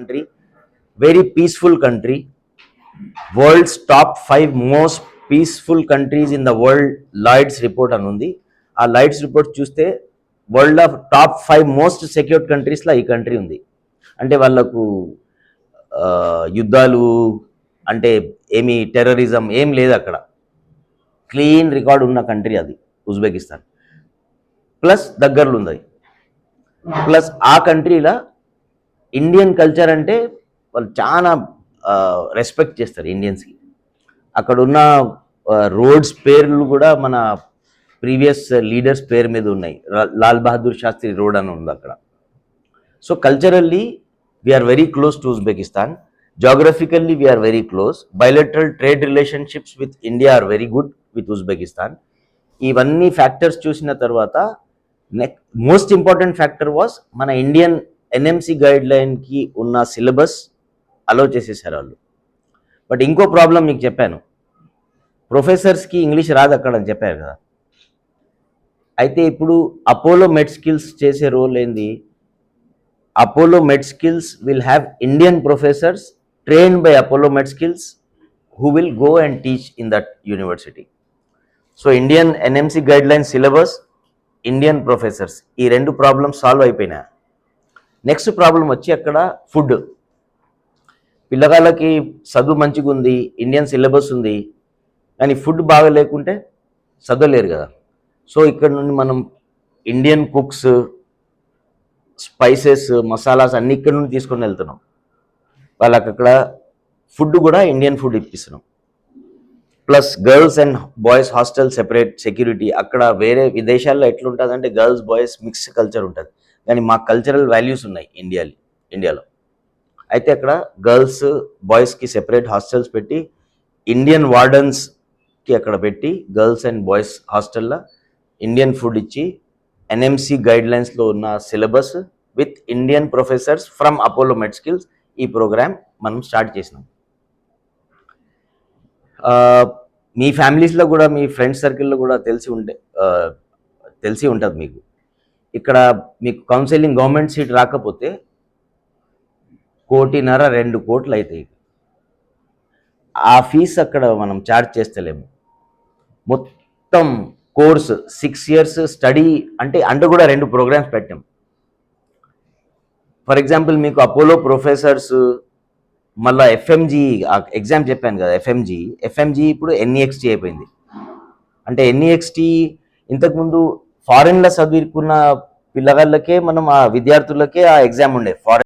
Country very peaceful country world's top five most peaceful countries in the world Lloyd's report అని ఉంది ఆ lights report చూస్తే world of top five most secured కంట్రీస్లో ఈ country ఉంది. అంటే వాళ్ళకు యుద్ధాలు అంటే ఏమి టెర్రరిజం ఏం లేదు అక్కడ. క్లీన్ రికార్డ్ ఉన్న కంట్రీ అది ఉజ్బెకిస్తాన్ ప్లస్ దగ్గరలో ఉంది. ప్లస్ ఆ కంట్రీలో ఇండియన్ కల్చర్ అంటే వాళ్ళు చాలా రెస్పెక్ట్ చేస్తారు ఇండియన్స్కి అక్కడ ఉన్న రోడ్స్ పేర్లు కూడా మన ప్రీవియస్ లీడర్స్ పేరు మీద ఉన్నాయి. లాల్ బహదూర్ శాస్త్రి రోడ్ అని ఉంది అక్కడ. So culturally we're very close to Uzbekistan geographically we're very close bilateral trade relationships with India are very good with Uzbekistan ఇవన్నీ ఫ్యాక్టర్స్ చూసిన తర్వాత next most important factor was మన ఇండియన్ ఎన్ఎంసి గైడ్ లైన్కి ఉన్న సిలబస్ అలో చేసేసారు వాళ్ళు. బట్ ఇంకో ప్రాబ్లం మీకు చెప్పాను. ప్రొఫెసర్స్కి ఇంగ్లీష్ రాదు అక్కడ అని చెప్పారు కదా. అయితే ఇప్పుడు అపోలో మెడ్ స్కిల్స్ చేసే రోల్ ఏంది? Apollo Med Skills will have Indian professors train by Apollo Med Skills who will go and teach in that university. So Indian NMC guideline syllabus Indian professors ఈ రెండు problems solve అయిపోయినాయి? Next problem వచ్చి అక్కడ food పిల్లగాళ్ళకి చదువు మంచిగా ఉంది Indian syllabus ఉంది కానీ ఫుడ్ బాగా లేకుంటే చదవలేరు కదా. సో ఇక్కడ నుండి మనం ఇండియన్ కుక్స్ స్పైసెస్ మసాలాస్ అన్ని ఇక్కడ నుండి తీసుకొని వెళ్తున్నాం. వాళ్ళకి అక్కడ ఫుడ్ కూడా Indian food ఇప్పిస్తున్నాం. Plus girls and boys hostel separate security అక్కడ వేరే విదేశాల్లో ఎట్లుంటుంది అంటే గర్ల్స్ బాయ్స్ మిక్స్ కల్చర్ ఉంటుంది. కానీ మా కల్చరల్ వాల్యూస్ ఉన్నాయి ఇండియా ఇండియాలో. అయితే అక్కడ గర్ల్స్ బాయ్స్కి సెపరేట్ హాస్టల్స్ పెట్టి ఇండియన్ వార్డన్స్కి అక్కడ పెట్టి గర్ల్స్ అండ్ బాయ్స్ హాస్టల్లో ఇండియన్ ఫుడ్ ఇచ్చి ఎన్ఎంసి గైడ్ లైన్స్లో ఉన్న syllabus with Indian professors from Apollo Med Skills ఈ ప్రోగ్రామ్ మనం స్టార్ట్ చేసినాం. మీ ఫ్యామిలీస్లో కూడా మీ ఫ్రెండ్స్ సర్కిల్లో కూడా తెలిసి ఉంటే తెలిసి ఉంటుంది మీకు. ఇక్కడ మీకు కౌన్సిలింగ్ గవర్నమెంట్ సీట్ రాకపోతే కోటిన్నర రెండు కోట్లు అవుతాయి ఆ ఫీజు అక్కడ మనం ఛార్జ్ చేస్తలేము. మొత్తం కోర్స్ సిక్స్ ఇయర్స్ స్టడీ అంటే అండ్ కూడా రెండు ప్రోగ్రామ్స్ పెట్టాం. ఫర్ ఎగ్జాంపుల్ మీకు అపోలో ప్రొఫెసర్స్ మళ్ళీ ఎఫ్ఎంజీ ఎగ్జామ్ చెప్పాను కదా ఎఫ్ఎంజీ ఎఫ్ఎంజీ ఇప్పుడు ఎన్ఈఎక్స్టీ అయిపోయింది. అంటే ఎన్ఈఎక్స్టీ ఇంతకుముందు ఫారెన్లో చదువుకున్న పిల్లగాళ్ళకే మనం ఆ విద్యార్థులకే ఆ ఎగ్జామ్ ఉండే. ఫారెన్